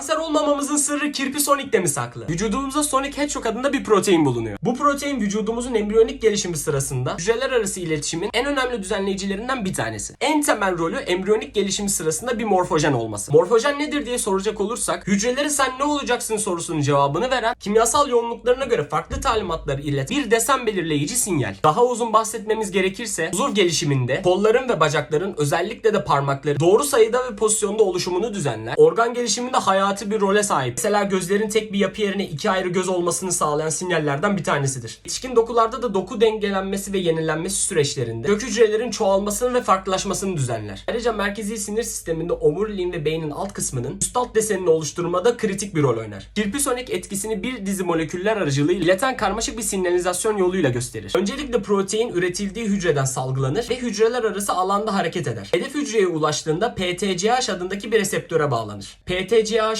Kanser olmamamızın sırrı kirpi Sonic'te mi saklı? Vücudumuzda Sonic Hedgehog adında bir protein bulunuyor. Bu protein vücudumuzun embriyonik gelişimi sırasında hücreler arası iletişimin en önemli düzenleyicilerinden bir tanesi. En temel rolü embriyonik gelişimi sırasında bir morfojen olması. Morfojen nedir diye soracak olursak hücreleri sen ne olacaksın sorusunun cevabını veren kimyasal yoğunluklarına göre farklı talimatları ileten bir desen belirleyici sinyal. Daha uzun bahsetmemiz gerekirse uzuv gelişiminde kolların ve bacakların özellikle de parmakların doğru sayıda ve pozisyonda oluşumunu düzenler. Organ gelişiminde hayati bir role sahip. Mesela gözlerin tek bir yapı yerine iki ayrı göz olmasını sağlayan sinyallerden bir tanesidir. Yetişkin dokularda da doku dengelenmesi ve yenilenmesi süreçlerinde kök hücrelerin çoğalmasını ve farklılaşmasını düzenler. Ayrıca merkezi sinir sisteminde omuriliğin ve beynin alt kısmının üst alt desenini oluşturmada kritik bir rol oynar. Kirpisonik etkisini bir dizi moleküller aracılığıyla ileten karmaşık bir sinyalizasyon yoluyla gösterir. Öncelikle protein üretildiği hücreden salgılanır ve hücreler arası alanda hareket eder. Hedef hücreye ulaştığında PTCH adındaki bir reseptöre bağlanır.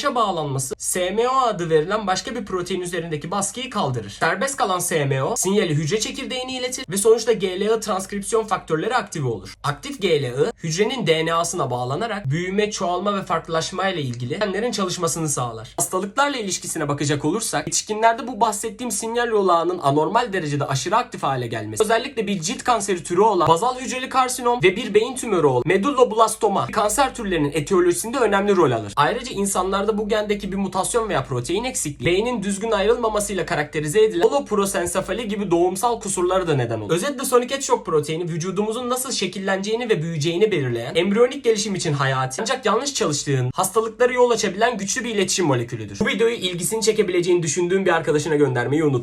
PTCH'a bağlanması SMO adı verilen başka bir protein üzerindeki baskıyı kaldırır. Serbest kalan SMO sinyali hücre çekirdeğine iletir ve sonuçta GLA transkripsiyon faktörleri aktive olur. Aktif GLA hücrenin DNA'sına bağlanarak büyüme, çoğalma ve farklılaşma ile ilgili genlerin çalışmasını sağlar. Hastalıklarla ilişkisine bakacak olursak yetişkinlerde bu bahsettiğim sinyal yolu ağının anormal derecede aşırı aktif hale gelmesi özellikle bir cilt kanseri türü olan bazal hücreli karsinom ve bir beyin tümörü olan medulloblastoma kanser türlerinin etiyolojisinde önemli rol alır. Ayrıca insanlarda bu gendeki bir mutasyon veya protein eksikliği beynin düzgün ayrılmamasıyla karakterize edilen holoprosensefali gibi doğumsal kusurlara da neden olur. Özetle Sonic Hedgehog proteini vücudumuzun nasıl şekilleneceğini ve büyüyeceğini belirleyen, embriyonik gelişim için hayati ancak yanlış çalıştığın, hastalıklara yol açabilen güçlü bir iletişim molekülüdür. Bu videoyu ilgisini çekebileceğini düşündüğün bir arkadaşına göndermeyi unutma.